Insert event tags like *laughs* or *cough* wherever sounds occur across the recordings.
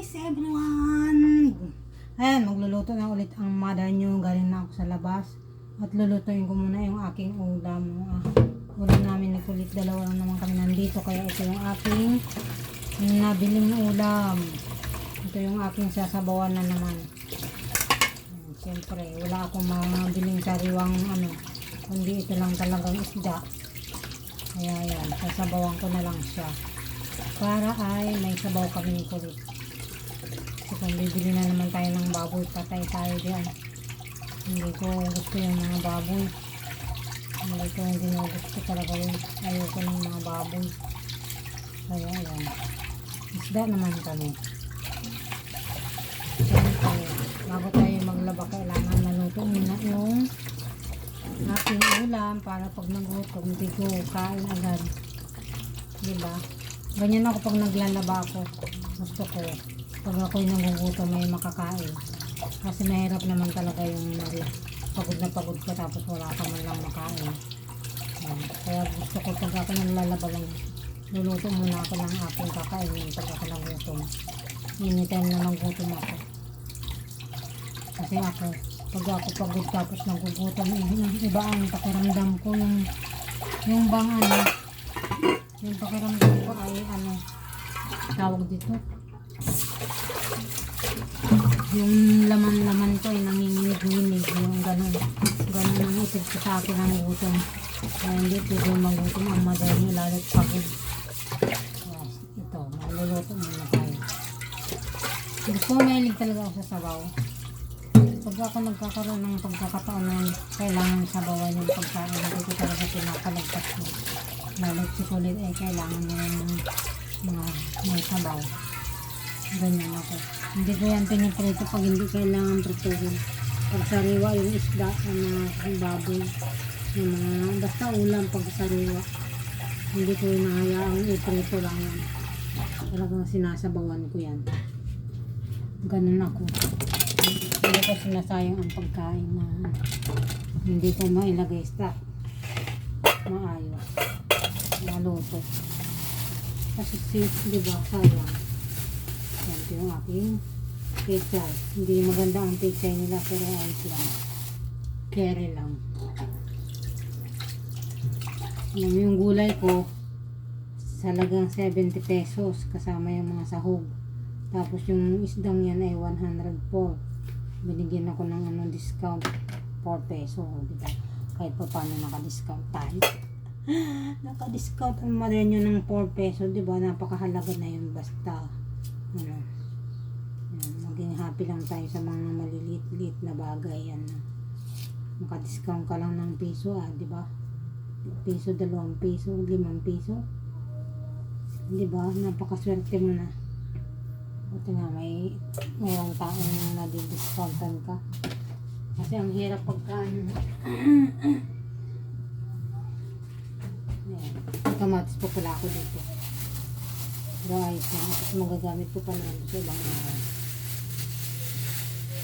guys, everyone! Ayan, magluluto na ulit ang mother nyo. Galing na ako sa labas. At lulutuin ko muna yung aking ulam. Ah, ulam namin ni Kulit. Dalawa lang naman kami nandito. Kaya ito yung aking nabiling ulam. Ito yung aking sasabawan na naman. Siyempre, wala akong mabiling sariwang ano. Kundi ito lang talagang isda. Kaya yan, sasabawan ko na lang siya para ay may sabaw kami Kulit. Kasi kung bibili na naman tayo ng baboy, patay tayo diyan. Hindi ko gusto yung mga baboy. Hindi ko hindi na gusto talaga yun. Ayoko ng mga baboy. Kaya yan. Isda naman kami. Siyempre, bago tayo maglaba, kailangan naluto muna yung aking ulam para pag nagutom, hindi ko kain agad. Diba? Ganyan ako pag naglalaba ako. Gusto ko. Pag ako'y nagugutom may makakain. Kasi mahirap naman talaga yung pagod na pagod ka tapos wala ka man lang makain. Yan. Kaya gusto ko pag ako naglalaba lang, luluto muna ako ng aking kakainin pag ako nagutom. Anytime na nagutom ako. Kasi ako, pag ako pagod tapos nagugutom, i- iba ang pakiramdam ko yung yung bang ano, yung pakiramdam ko ay ano, tawag dito. Yung laman-laman ko ay nanginginig-nginig, yung ganun. Ganun ang isip ko sa akin ang gutom. Kaya hindi pwede magutom ang niyo, lalo't pagod. Kaya ito, maluluto muna tayo. Gusto ko mahilig talaga ako sa sabaw. Pag ako nagkakaroon ng pagkakataon na kailangan sabawan yung pagkain, hindi ko talaga pinakalagpas mo. Lalo't si kulit ay kailangan niya ng mga may sabaw. Ganyan ako. Hindi ko yan piniprito pag hindi kailangan prituhin. Pag sariwa yung isda, ang mga baboy, yung mga, basta ulam pag sariwa. Hindi ko inahayaang iprito lang yan. Talagang sinasabawan ko yan. Ganun ako. Hindi ko sinasayang ang pagkain na hindi ko mailagay sa maayos. Maluto. Kasi sis, di ba, sayang. Yan ito yung aking pechay. Hindi maganda ang pechay nila pero ayos lang. Kere lang. Alam mo yung gulay ko, salagang 70 pesos kasama yung mga sahog. Tapos yung isdang yan ay 104. Binigyan ako ng ano, discount 4 peso. Di ba? Kahit pa paano naka-discount tayo. *gasps* Naka-discount ang mother nyo ng 4 peso. Di ba? Napakahalaga na yun basta. Ano. Yan, maging happy lang tayo sa mga maliliit-liit na bagay. Ano. Maka-discount ka lang ng piso ah. Di ba? Piso, dalawang piso, limang piso. Di ba? Napakaswerte mo na. Buti nga may mayroong taong nadidiscountan ka. Kasi ang hirap pagka. *clears throat* Ayan. Kamatis po pala ako dito. Lang. Tapos magagamit ko pa naman sa ibang araw.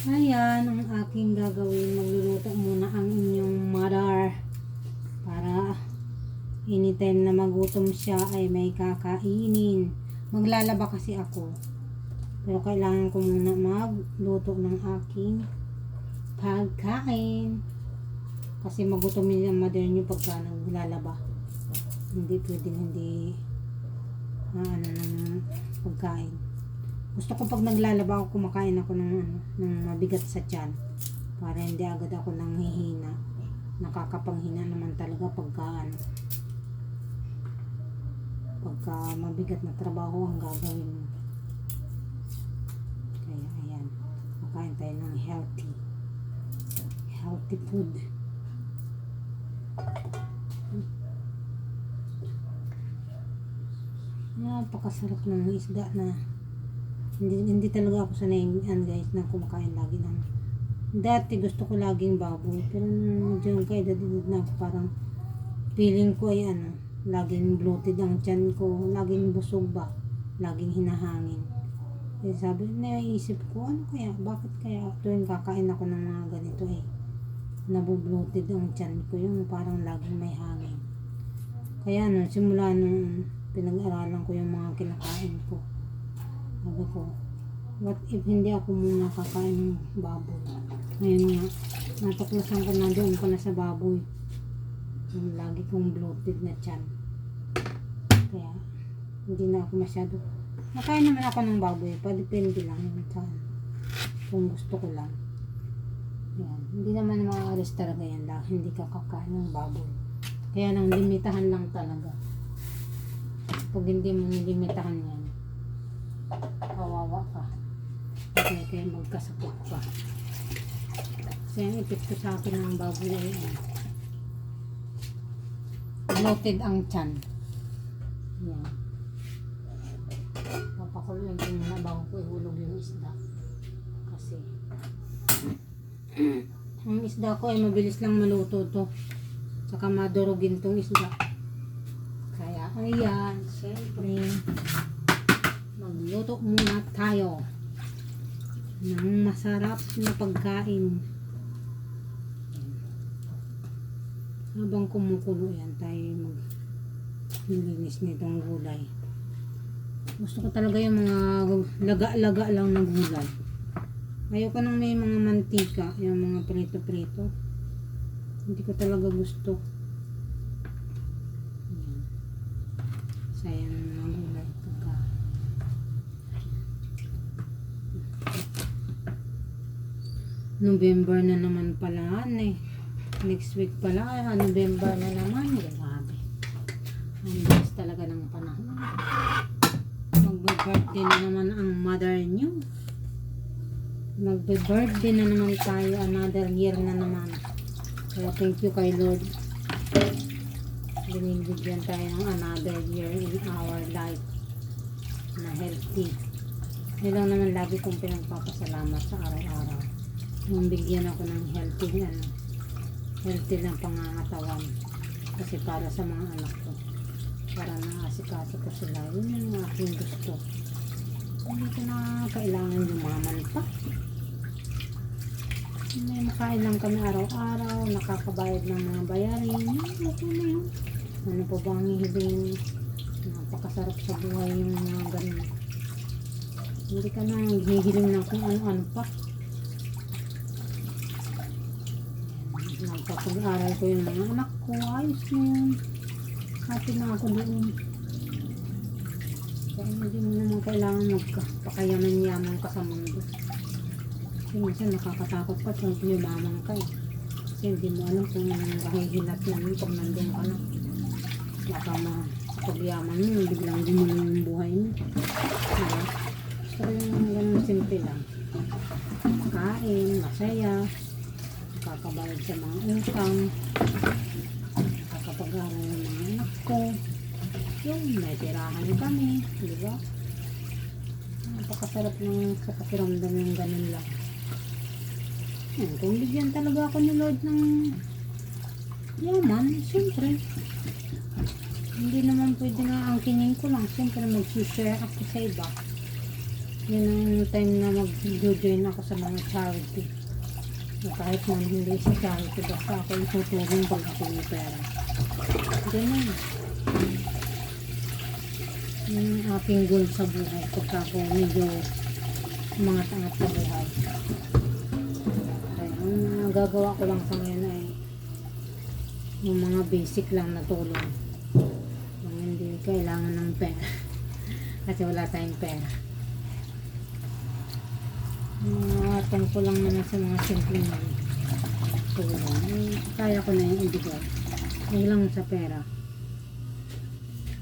Ayan ang aking gagawin. Magluluto muna ang inyong mother. Para anytime na magutom siya ay may kakainin. Maglalaba kasi ako. Pero kailangan ko muna magluto ng aking pagkain. Kasi magutomin yung mother nyo pagka naglalaba. Hindi pwedeng hindi ah, ano, ng pagkain. Gusto ko pag naglalaba ako, kumakain ako ng, ano, ng mabigat sa tiyan. Para hindi agad ako nanghihina. Nakakapanghina naman talaga pagka ano, pagka mabigat na trabaho ang gagawin mo. Kaya ayan, makain tayo ng healthy. Healthy food. Napakasarap ng isda na hindi, hindi talaga ako sanay yan guys na kumakain lagi ng dati gusto ko laging baboy pero medyo kay edad na ako parang feeling ko ay ano laging bloated ang tiyan ko laging busog ba laging hinahangin. Kaya sabi naisip ko ano kaya bakit kaya tuwing kakain ako ng mga ganito eh nabubloated ang tiyan ko yung parang laging may hangin? Kaya no simula nung pinag-aralan ko yung mga kinakain ko sabi ko What if hindi ako muna kakain ng baboy? Ngayon nga, natuklasan ko na doon pala sa baboy. Yung lagi kong bloated na tiyan. Kaya, hindi na ako masyado. Nakain naman ako ng baboy. Padepende lang yun sa kung gusto ko lang. Yan. Hindi naman makakalis talaga yan dahil hindi ka kakain ng baboy. Kaya nang limitahan lang talaga. Pag hindi mo nilimitahan yan, kawawa ka. Kaya kaya magkasakit pa. Kasi ang epekto sa akin ng baboy ay ano, bloated ang tiyan. Yan. Papakuloyin ko muna bago ko ihulog yung isda. Kasi ang isda ko ay mabilis lang maluto to. Saka madurugin tong isda. Ayan, syempre magluto muna tayo ng masarap na pagkain. Habang kumukulo yan, tayo mag nilinis nitong gulay. Gusto ko talaga yung mga laga-laga lang na gulay. Ayoko nang may mga mantika, yung mga prito-prito. Hindi ko talaga gusto. Yan. Sayang ng mga gulay. Pagka November na naman pala eh. Next week pala, ah, November na naman. Grabe. Ang bilis talaga ng panahon. Magbe-birthday na naman ang mother niyo. Magbe-birthday na naman tayo. Another year na naman. Kaya thank you kay Lord. Binibigyan tayo ng another year in our life na healthy. Yun lang naman lagi kong pinagpapasalamat sa araw-araw. Nung bigyan ako ng healthy ano, healthy na pangangatawan. Kasi para sa mga anak ko. Para naasikaso ko sila. Yun yung aking gusto. Hindi ko na kailangan yumaman pa. May makain lang kami araw-araw, nakakabayad ng mga bayarin. Okay na yun. Ano pa ba ang hihiling? Napakasarap sa buhay yung mga ganun. Hindi ka na hihiling ng kung ano-ano pa. Nagpapag-aral ko yung mga anak ko. Ayos yun. Happy na ako doon. Kaya hindi mo naman kailangan magpakayaman-yaman ka sa mundo. Kasi minsan nakakatakot pa kung yumaman ka eh. Kasi hindi mo alam kung nakahihilat lang pag nandun ka na. Baka ma sa pagyaman mo, biglang gumulong yung buhay mo. Diba? Gusto ko ganun simple lang. Kain, masaya, nakakabayad sa mga utang, nakakapag-aral ng mga anak ko, yung may tirahan kami, di ba? Napakasarap ng sa pakiramdam yung ganun lang. Yan, kung bigyan talaga ako ni Lord ng yaman, siyempre. Hindi naman pwede na ang kinin ko lang. Siyempre mag-share ako sa iba. Yun ang time na mag-join ako sa mga charity. Kahit man hindi sa charity, basta ako itutulong pag ako may pera. Ganun. Yun ang aking goal sa buhay. Pagka ako medyo mga tangat sa buhay. Kaya ang nagagawa ko lang sa ngayon ay yung mga basic lang na tulong. Yung hindi kailangan ng pera. *laughs* Kasi wala tayong pera. Mga ko lang naman sa mga simpleng tulong. Eh, kaya ko na yung ibigay. Huwag lang sa pera.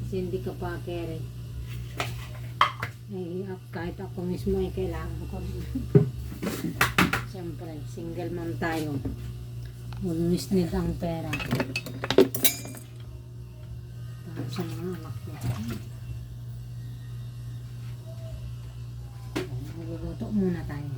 Kasi hindi ka pa carry. Eh, ak- kahit ako mismo ay kailangan ko. *laughs* Siyempre, single mom tayo. Need ang pera. Para sa mga anak ko. Magluluto muna tayo.